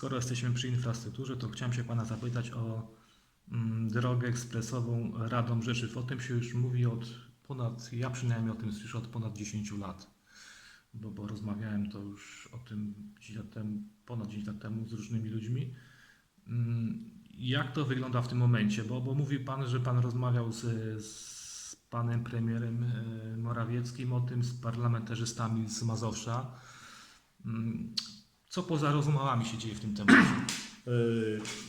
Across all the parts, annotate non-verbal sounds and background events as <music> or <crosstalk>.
skoro jesteśmy przy infrastrukturze, to chciałem się pana zapytać o mm, drogę ekspresową Radom Rzeszów. O tym się już mówi od ponad, ja przynajmniej o tym słyszę od ponad 10 lat. Bo, bo rozmawiałem to już o tym 10 lat temu, ponad 10 lat temu z różnymi ludźmi. Mm, Jak to wygląda w tym momencie? Bo, bo mówi Pan, że Pan rozmawiał z, z Panem Premierem e, Morawieckim o tym, z parlamentarzystami z Mazowsza. Co poza rozmowami się dzieje w tym temacie? <clears throat>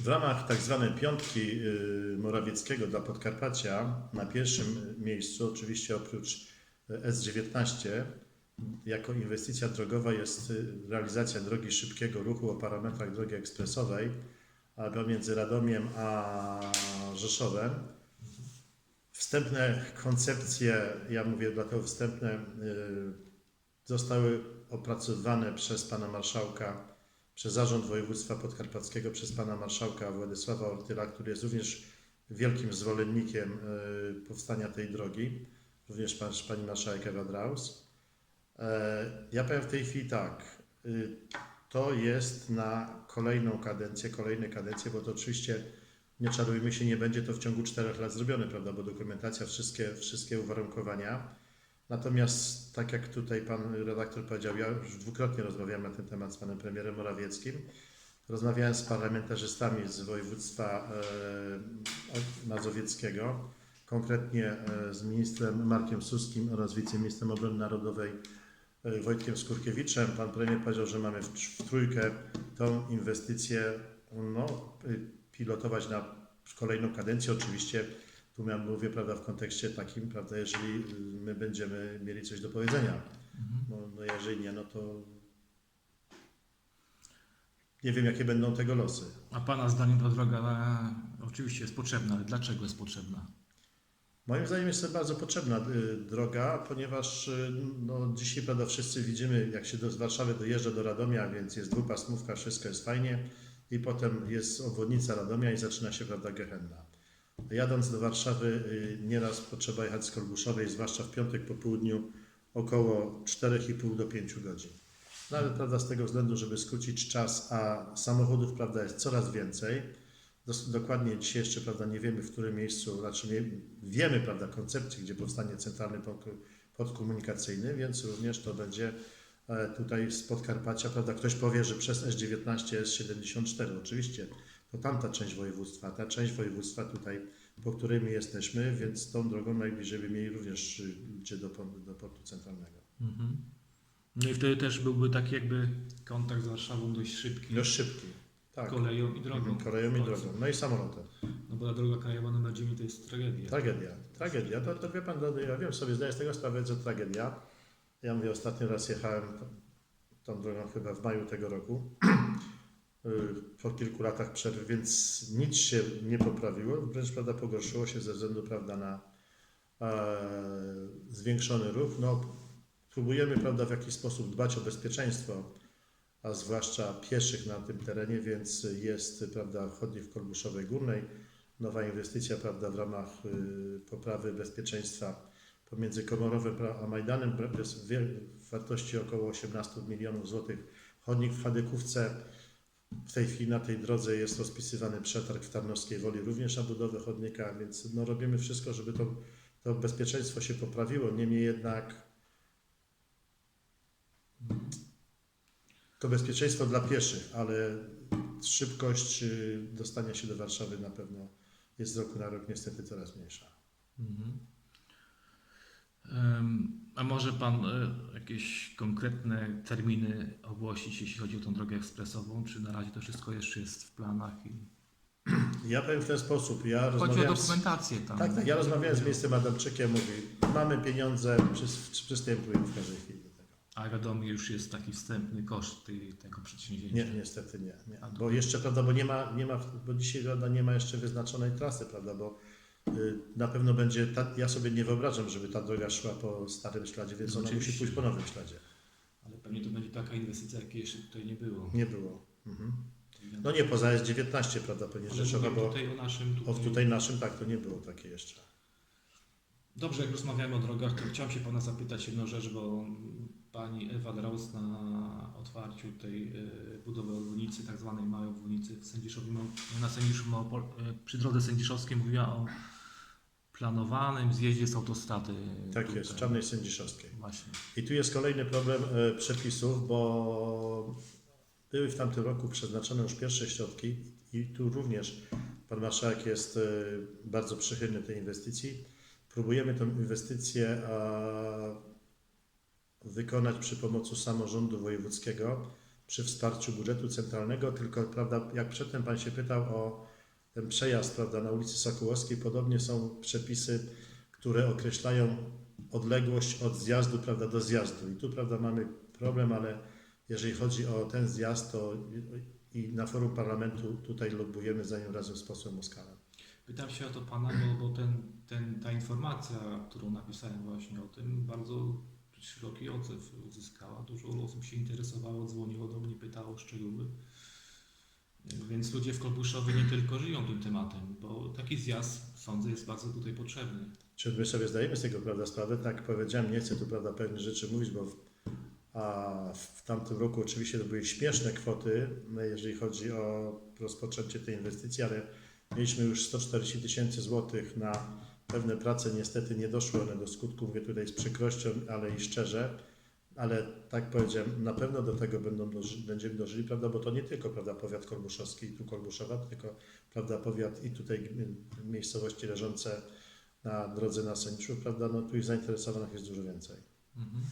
W ramach tak zwanej piątki y, Morawieckiego dla Podkarpacia na pierwszym miejscu, oczywiście oprócz S19, jako inwestycja drogowa jest y, realizacja drogi szybkiego ruchu o parametrach drogi ekspresowej pomiędzy Radomiem a Rzeszowem. Wstępne koncepcje, ja mówię dlatego wstępne, y, zostały opracowane przez pana marszałka przez Zarząd Województwa Podkarpackiego, przez pana marszałka Władysława Ortyla, który jest również wielkim zwolennikiem y, powstania tej drogi, również pan, pani marszałek Ewa Draus. E, Ja powiem w tej chwili tak, y, to jest na kolejną kadencję, kolejne kadencje, bo to oczywiście, nie czarujmy się, nie będzie to w ciągu czterech lat zrobione, prawda, bo dokumentacja, wszystkie, wszystkie uwarunkowania. Natomiast, tak jak tutaj pan redaktor powiedział, ja już dwukrotnie rozmawiałem na ten temat z panem premierem Morawieckim. Rozmawiałem z parlamentarzystami z województwa e, mazowieckiego, konkretnie e, z ministrem Markiem Suskim oraz wiceministrem obrony narodowej e, Wojtkiem Skurkiewiczem. Pan premier powiedział, że mamy w, trójkę tą inwestycję no, pilotować na kolejną kadencję. Oczywiście tu ja mówię prawda, w kontekście takim, prawda, jeżeli y, my będziemy mieli coś do powiedzenia. No, no jeżeli nie, no to nie wiem, jakie będą tego losy. A Pana zdaniem ta droga e, oczywiście jest potrzebna, ale dlaczego jest potrzebna? Moim zdaniem jest to bardzo potrzebna y, droga, ponieważ y, no, dzisiaj prawda, wszyscy widzimy, jak się do, z Warszawy dojeżdża do Radomia, więc jest dwupasmówka, wszystko jest fajnie i potem jest obwodnica Radomia i zaczyna się prawda, Gehenna. Jadąc do Warszawy y, nieraz potrzeba jechać z Kolbuszowej, zwłaszcza w piątek po południu, około 4,5 do 5 godzin. No ale prawda, z tego względu, żeby skrócić czas, a samochodów prawda, jest coraz więcej, Dokładnie dzisiaj jeszcze prawda, nie wiemy, w którym miejscu, znaczy wiemy prawda, koncepcję, gdzie powstanie centralny port, port komunikacyjny, więc również to będzie e, tutaj z Podkarpacia. Prawda, ktoś powie, że przez S19 jest 74. Oczywiście to tamta część województwa, ta część województwa tutaj, po której my jesteśmy, więc tą drogą najbliżej by mieli również y, ludzie do, do portu centralnego. Mhm. No i wtedy też byłby taki jakby kontakt z Warszawą dość szybki. Dość szybki. Tak. Koleją i drogą. Koleją i drogą. No i samolotem. No bo ta droga krajowa numer 9 to jest tragedia. Tragedia. Tragedia. To, to wie pan, no, ja wiem sobie, zdaję z tego sprawę, że tragedia. Ja mówię, ostatni raz jechałem tą drogą chyba w maju tego roku. <clears throat> y, Po kilku latach przerwy, więc nic się nie poprawiło, wręcz prawda, pogorszyło się ze względu prawda, na e, zwiększony ruch. No, próbujemy prawda, w jakiś sposób dbać o bezpieczeństwo, a zwłaszcza pieszych na tym terenie, więc jest prawda, chodnik w Kolbuszowej Górnej, nowa inwestycja prawda, w ramach y, poprawy bezpieczeństwa pomiędzy Komorowem a Majdanem w wartości około 18 milionów złotych. Chodnik w Hadykówce w tej chwili na tej drodze jest rozpisywany przetarg w Tarnowskiej Woli również na budowę chodnika, więc no, robimy wszystko, żeby to, to bezpieczeństwo się poprawiło. Niemniej jednak to bezpieczeństwo dla pieszych, ale szybkość y, dostania się do Warszawy na pewno jest z roku na rok niestety coraz mniejsza. Mhm. A może Pan e, jakieś konkretne terminy ogłosić, jeśli chodzi o tą drogę ekspresową, czy na razie to wszystko jeszcze jest w planach? I... Ja powiem w ten sposób. Ja Chodzi o dokumentację tam. tak, tak, ja rozmawiałem z ministrem Adamczykiem, mówi, mamy pieniądze, przys- przystępujemy w każdej chwili do tego. A wiadomo, już jest taki wstępny koszt tego przedsięwzięcia. Nie, niestety nie. nie. Bo jeszcze, prawda, bo nie ma, nie ma, bo dzisiaj prawda, nie ma jeszcze wyznaczonej trasy, prawda, bo na pewno będzie, ta, ja sobie nie wyobrażam, żeby ta droga szła po starym śladzie, więc No ona musi pójść po nowym śladzie. Ale pewnie to będzie taka inwestycja, jakiej jeszcze tutaj nie było. Nie było. Mhm. No nie, poza S19, prawda, pewnie Ale Rzeszowa, mówię bo tutaj o naszym... o, tutaj naszym tak, to nie było takie jeszcze. Dobrze, jak rozmawiamy o drogach, to chciałem się Pana zapytać jedną rzecz, bo Pani Ewa Draus na otwarciu tej e, budowy obwodnicy, tak zwanej małej obwodnicy w Sędziszowie, na Sędziszów Małopol, e, przy drodze sędziszowskiej mówiła o planowanym zjeździe z autostrady. Tak tutaj. jest, Czarnej Sędziszowskiej. Właśnie. I tu jest kolejny problem e, przepisów, bo były w tamtym roku przeznaczone już pierwsze środki i tu również Pan Marszałek jest bardzo przychylny tej inwestycji. Próbujemy tę inwestycję wykonać przy pomocy samorządu wojewódzkiego, przy wsparciu budżetu centralnego, tylko prawda, jak przedtem Pan się pytał o ten przejazd prawda, na ulicy Sokołowskiej, podobnie są przepisy, które określają odległość od zjazdu prawda, do zjazdu. I tu prawda, mamy problem, ale jeżeli chodzi o ten zjazd, to i i na forum parlamentu tutaj lobbujemy za nim razem z posłem Moskalem. Pytam się o to Pana, bo, bo ten, ten, ta informacja, którą napisałem właśnie o tym, bardzo szeroki odzew uzyskała. Dużo osób się interesowało, dzwoniło do mnie, pytało o szczegóły. Więc ludzie w Kolbuszowie nie tylko żyją tym tematem, bo taki zjazd, sądzę, jest bardzo tutaj potrzebny. Czy my sobie zdajemy z tego prawda, sprawę? Tak powiedziałem, nie chcę tu prawda, pewnych rzeczy mówić, bo w, a w tamtym roku oczywiście to były śmieszne kwoty, jeżeli chodzi o rozpoczęcie tej inwestycji, ale mieliśmy już 140 tysięcy złotych na pewne prace. Niestety nie doszły one do skutku, mówię tutaj z przykrością, ale i szczerze. Ale tak powiedziałem, na pewno do tego będą będziemy dążyli, prawda, bo to nie tylko prawda, powiat kolbuszowski i tu Kolbuszowa, tylko prawda, powiat i tutaj gmin- miejscowości leżące na drodze na Sędziszów, prawda, no tu i zainteresowanych jest dużo więcej. Mhm.